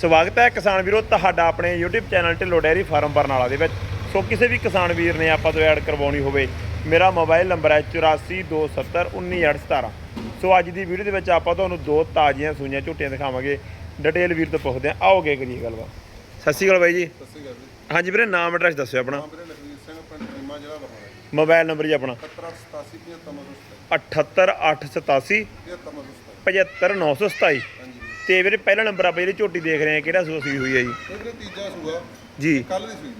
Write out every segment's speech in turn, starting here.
ਸਵਾਗਤ ਹੈ ਕਿਸਾਨ ਵੀਰੋ ਤੁਹਾਡਾ ਆਪਣੇ YouTube channel Dhillon dairy farm Barnala ਦੇ ਵਿੱਚ। ਸੋ ਕਿਸੇ ਵੀ ਕਿਸਾਨ ਵੀਰ ਨੇ ਆਪਾਂ ਤੋਂ ਐਡ ਕਰਵਾਉਣੀ ਹੋਵੇ ਮੇਰਾ ਮੋਬਾਈਲ ਨੰਬਰ ਹੈ 8427191817 ਸੋ ਅੱਜ ਦੀ ਵੀਡੀਓ ਦੇ ਵਿੱਚ ਆਪਾਂ ਤੁਹਾਨੂੰ ਦੋ ਤਾਜ਼ੀਆਂ ਸੂਈਆਂ ਝੋਟੀਆਂ ਦਿਖਾਵਾਂਗੇ। ਡਿਟੇਲ ਵੀਰ ਤੋਂ ਪੁੱਛਦੇ ਹਾਂ। ਆਓਗੇ ਕਰੀਏ ਗੱਲਬਾਤ। ਸਤਿ ਸ਼੍ਰੀ ਅਕਾਲ ਬਾਈ ਜੀ। ਸਤਿ ਸ਼੍ਰੀ ਅਕਾਲ ਜੀ। ਹਾਂਜੀ ਵੀਰੇ ਨਾਮ ਐਡਰੈਸ ਦੱਸਿਓ ਆਪਣਾ। ਵੀਰੇ ਲਖਵੀਰ ਸਿੰਘ ਪਿੰਡ ਕੀਮਾ ਜ਼ਿਲ੍ਹਾ ਬਰਨਾਲਾ ਮੋਬਾਈਲ ਨੰਬਰ ਜੀ ਆਪਣਾ। 78887 78887 75927 ਹਾਂਜੀ ਤੇ ਵੀਰੇ ਪਹਿਲਾ ਨੰਬਰ ਆਪਾਂ ਜਿਹੜੀ ਝੋਟੀ ਦੇਖ ਰਹੇ ਹਾਂ ਕਿਹੜਾ ਸੂਆ ਸੂਈ ਹੋਈ ਹੈ ਜੀ? ਇਹ ਵੀਰੇ ਤੀਜਾ ਸੂਆ। ਜੀ। ਕੱਲ ਦੀ ਸੂਈ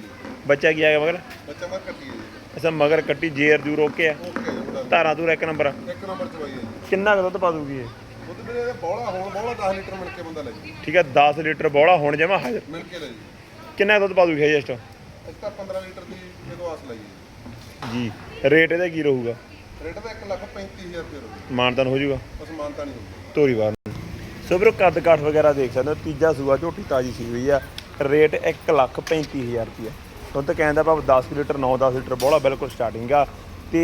ਬੱਚਾ ਕੀ ਆ ਗਿਆ ਮਗਰ? ਬੱਚਾ ਮਰ ਕੱਟੀ ਹੈ ਜੀ। ਅਸਾਂ ਮਗਰ ਕੱਟੀ ਜੇਰ ਜੂ ਰੋਕੇ ਆ। ਓਕੇ ਜੀ ਮੁੰਡਾ ਧਾਰਾਂ ਤੂੰ ਇੱਕ ਨੰਬਰ ਇੱਕ ਨੰਬਰ ਚਵਾਈ ਹੈ ਜੀ। ਕਿੰਨਾ ਕੁ ਦੁੱਧ ਪਾ ਦੂਗੀ ਇਹ? ਉਹਦੇ ਵੀਰੇ ਇਹ ਬੋਲਾ ਹੁਣ ਬੋਲਾ 10 ਲੀਟਰ ਮਿਲ ਕੇ ਬੰਦਾ ਲੈ ਜੀ ਠੀਕ ਹੈ 10 ਲੀਟਰ ਬੋਲਾ ਹੁਣ ਜਮਾ ਹਾਜ਼ਰ। ਮਿਲ ਕੇ ਲੈ ਜੀ ਕਿੰਨਾ ਕੁ ਦੁੱਧ ਪਾ ਦੂਗੀ ਇੱਕ ਤਾਂ? 15 ਲੀਟਰ ਦੀ ਜਦੋਂ ਆਸ ਲਈ ਜੀ ਰੇਟ ਇਹਦਾ ਕੀ ਰਹੂਗਾ? ਰੇਟ ਦਾ 1 ਲੱਖ 35000 ਰੁਪਏ ਮਾਨਤਨ ਹੋ ਜਾਊਗਾ। ਬਸ ਮਾਨਤਾ ਨਹੀਂ ਹੋਊਗੀ ਤੋਰੀ ਵਾਰ। ਸੋ ਵੀਰੋ ਕੱਦ ਕਾਠ ਵਗੈਰਾ ਦੇਖ ਸਕਦੇ ਹੋ ਤੀਜਾ ਸੂਆ ਝੋਟੀ ਤਾਜੀ ਸੀ ਹੋਈ ਆ। ਰੇਟ 1 ਲੱਖ 35000 ਰੁਪਏ ਹੁਣ ਤਾਂ ਕਹਿੰਦਾ ਭਾਵੇਂ 10 ਲੀਟਰ 9-10 ਲੀਟਰ ਬੋਲਾ ਬਿਲਕੁਲ ਸਟਾਰਟਿੰਗ ਆ। ਤੇ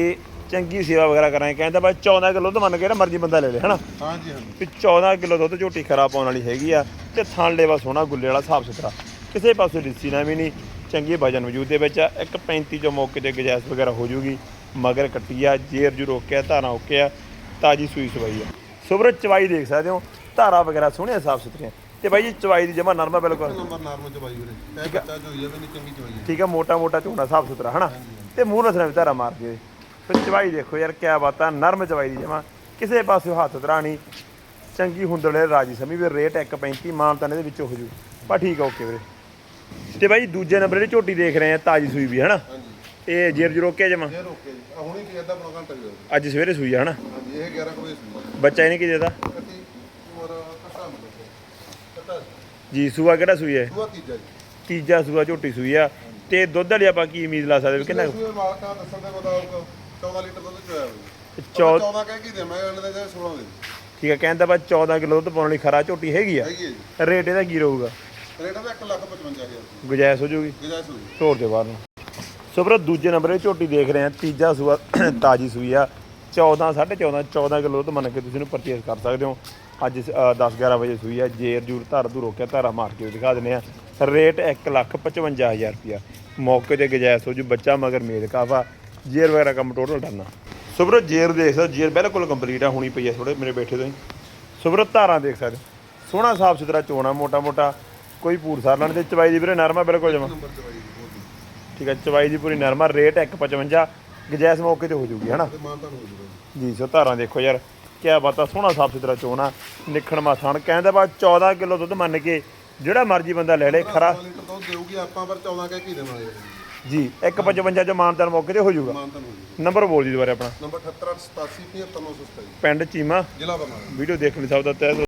ਚੰਗੀ ਸੇਵਾ ਵਗੈਰਾ ਕਰਾਂਗੇ। ਕਹਿੰਦਾ ਭਾਈ 14 ਕਿਲੋ ਤਾਂ ਮੰਨ ਕੇ ਨਾ ਮਰਜ਼ੀ ਬੰਦਾ ਲੈ ਲੇ ਹਨਾ? ਹਾਂਜੀ ਹਾਂਜੀ। ਵੀ 14 ਕਿਲੋ ਦੁੱਧ ਝੋਟੀ ਖਰਾ ਪਾਉਣ ਵਾਲੀ ਹੈਗੀ ਆ ਤੇ ਥਣ ਲੇਵਾ ਸੋਹਣਾ ਗੁੱਲੇ ਵਾਲਾ ਸਾਫ਼ ਸੁਥਰਾ। ਕਿਸੇ ਪਾਸੇ ਲਿੱਸੀ ਨਾ ਵੀ ਨਹੀਂ ਚੰਗੀ ਵਜਨ ਵਜੂਦ ਦੇ ਵਿੱਚ ਆ। ਇੱਕ 35 ਚੋਂ ਮੌਕੇ ਤੇ ਗਜੈਸ ਵਗੈਰਾ ਹੋ ਜੂਗੀ। ਮਗਰ ਕੱਟੀ ਆ ਜੇਰ ਜੂ ਰੋਕਿਆ ਧਾਰਾਂ ਓਕੇ ਆ ਤਾਜੀ ਸੂਈ ਸਵਾਈ ਆ। ਸੁਬਰ ਚਵਾਈ ਦੇਖ ਸਕਦੇ ਹੋ ਧਾਰਾ ਵਗੈਰਾ ਸੋਹਣੀਆਂ ਸਾਫ਼ ਸੁਥਰੀਆਂ। ਤੇ ਬਾਈ ਜੀ ਚਵਾਈ ਦੀ ਜਮਾ ਨਰਮਾ ਬਿਲਕੁਲ। ਨੰਬਰ ਨਾਰਮਲ ਚਵਾਈ ਵੀਰੇ। ਇਹ ਬੱਚਾ ਜੋ ਹੋਈ ਹੈ ਵੀ ਨਹੀਂ ਚੰਗੀ ਚਵਾਈ ਹੈ ਠੀਕ ਆ ਮੋਟਾ ਮੋਟਾ ਝੋਣਾ ਸਾਫ਼ ਸੁਥਰਾ ਹਨਾ? ਤੇ ਮੂੰਹ ਨਸਣਾ ਵੀ ਧਾਰਾ ਮਾਰ ਦੇ ਫਿਰ ਚਵਾਈ ਦੇਖੋ ਯਾਰ ਕਿਆ ਬਾਤਾਂ ਨਰਮ ਚਵਾਈ ਦੀ ਜਮਾ ਕਿਸੇ ਪਾਸੇ ਹੱਥ ਧਰਾਣੀ ਚੰਗੀ ਹੁੰਦਲੇ ਰਾਜੀ ਸਮੀ ਵੀ ਰੇਟ 1.35 ਮਾਨ ਤਾਂ ਇਹਦੇ ਵਿੱਚ ਹੋ ਜੂ। ਪਰ ਠੀਕ ਆ ਓਕੇ ਵੀਰੇ। ਤੇ ਬਾਈ ਦੂਜੇ ਨੰਬਰ ਜਿਹੜੀ ਝੋਟੀ ਦੇਖ ਰਹੇ ਆ ਤਾਜੀ ਸੂਈ ਵੀ ਹਨਾ? ਇਹ ਜੇਰ ਜੂ ਰੋਕਿਆ ਜਮਾ ਇਹ ਰੋਕੇ ਜੀ। ਆ ਹੁਣੀ ਕੀ ਅੱਧਾ ਪੌਣਾ ਘੰਟਾ ਹੀ ਹੋਇਆ। ਅੱਜ ਸਵੇਰੇ ਸੂਈ ਆ ਹਨਾ? ਹਾਂਜੀ ਇਹ 11 ਕੁ ਵਜੇ ਸੂਈ ਬੱਚਾ ਇਹਨੇ ਕੀ ਦੇਦਾ ਕੱਟੀ ਉਮਰ ਕੱਟਾ ਮਿਲਦਾ ਕੱਟਾ ਜੀ ਸੂਆ ਕਿਹੜਾ ਸੂਈ ਹੈ? ਸੂਆ ਤੀਜਾ ਜੀ। ਤੀਜਾ ਸੂਆ ਝੋਟੀ ਸੂਈ ਆ। ਤੇ ਦੁੱਧ ਵਾਲੀ ਆਪਾਂ ਕੀ ਉਮੀਦ ਲਾ ਸਕਦੇ ਕਿੰਨਾ ਸੂਏ ਮਾਲਕਾਂ ਦੱਸਣ ਦੇ ਮੁਤਾਬਕ 14 ਲੀਟਰ ਦੁੱਧ ਚੋਇਆ ਹੋਇਆ ਚੌ 14 ਕਹਿ ਕੀ ਦੇ ਮੈਂ ਅਗਲੇ ਦੇ 16 ਦੇ। ਠੀਕ ਆ ਕਹਿੰਦਾ ਬਾ 14 ਕਿਲੋ ਦੁੱਧ ਪਾਉਣ ਲਈ ਖਰਾ ਝੋਟੀ ਹੈਗੀ ਆ। ਹੈ ਰੇਟ ਇਹਦਾ ਕੀ ਰਹੂਗਾ? ਰੇਟ ਦਾ 1 ਲੱਖ 55000 ਗੁਜਾਇਸ਼ ਹੋ ਜੂਗੀ? ਗੁਜਾਇਸ਼ ਹੋਈ ਤੋੜ ਦੇ ਬਾਹਰ ਨੂੰ। ਸੋ ਵੀਰੋ ਦੂਜੇ ਨੰਬਰ ਇਹ ਝੋਟੀ ਦੇਖ ਰਹੇ ਆ ਤੀਜਾ ਸੂਆ ਤਾਜੀ ਸੂਈ ਆ। 14 14.5 14 ਕਿਲੋ ਦੁੱਧ ਮੰਨ ਕੇ ਤੁਸੀਂ ਪਰਚੇਸ ਕਰ ਸਕਦੇ ਹੋ। ਅੱਜ 10 11 ਵਜੇ ਸੂਈ ਆ ਜੇਰ ਜੂਰ ਧਰ ਧੂ ਰੋਕਿਆ ਧਾਰਾ ਮਾਰ ਕੇ ਦਿਖਾ ਦਿੰਦੇ ਆ ਰੇਟ 1 ਲੱਖ 55000 ਰੁਪਿਆ ਮੌਕੇ ਤੇ ਗੁਜਾਇਸ਼ ਹੋ ਜੂ ਬੱਚਾ ਮਗਰ ਮੇਲ ਕਾਫਾ ਜੇਰ ਵਗੈਰਾ ਕੰਮ ਟੋਟਲ ਡਰਨਾ। ਸੋ ਵੀਰੋ ਜੇਰ ਦੇਖ ਸਕਦੇ ਜੇਰ ਬਿਲਕੁਲ ਕੰਪਲੀਟ ਆ ਹੁਣੀ ਪਈ ਆ ਥੋੜੇ ਮੇਰੇ ਬੈਠੇ ਤੋਂ ਹੀ। ਸੋ ਵੀਰੋ ਧਾਰਾਂ ਦੇਖ ਸਕਦੇ ਸੋਹਣਾ ਸਾਫ਼ ਸੁਥਰਾ ਚੋਣਾ ਮੋਟਾ ਮੋਟਾ ਕੋਈ ਪੂਰ ਸਾਰ ਲੈਣ ਤੇ ਚਵਾਈ ਦੀ ਵੀਰੇ ਨਰਮਾ ਬਿਲਕੁਲ ਜਮਾ। ਠੀਕ ਹੈ ਚਵਾਈ ਦੀ ਪੂਰੀ ਨਰਮਾ ਰੇਟ 155 ਗਜੈਸ ਮੌਕੇ ਤੇ ਹੋ ਜੂਗੀ ਹਨਾ? ਜੀ ਸੋ ਧਾਰਾਂ ਦੇਖੋ ਯਾਰ। ਕਿਆ ਬਾਤਾਂ ਸੋਹਣਾ ਸਾਫ਼ ਸੁਥਰਾ ਚੋਣਾ ਨਿਖਣ ਮਾ ਥਣ ਕਹਿੰਦਾ ਬਾ 14 ਕਿਲੋ ਦੁੱਧ ਮੰਨ ਕੇ ਜਿਹੜਾ ਮਰਜ਼ੀ ਬੰਦਾ ਲੈ ਲੇ ਖਰਾ। 14 ਲੀਟਰ ਦੁੱਧ ਦੇਊਗੀ ਆਪਾਂ ਪਰ 14 ਕਹਿ ਕੀ ਦੇਵਾਂਗੇ? ਜੀ 155 ਚ ਮਾਨਦਾਰ ਮੌਕੇ ਤੇ ਹੋ ਜੂਗਾ ਮਾਨਤਾ ਹੋ ਜੂਗਾ ਨੰਬਰ ਬੋਲ ਜੀ ਦੁਬਾਰਾ ਆਪਣਾ। ਨੰਬਰ 7887 75927 ਪਿੰਡ ਚੀਮਾ। ਜ਼ਿਲ੍ਹਾ ਬਰਨਾਲਾ। ਵੀਡੀਓ ਦੇਖਣ ਲਈ ਸਭ ਦਾ ਤਹਿ ਦਿਲੋਂ।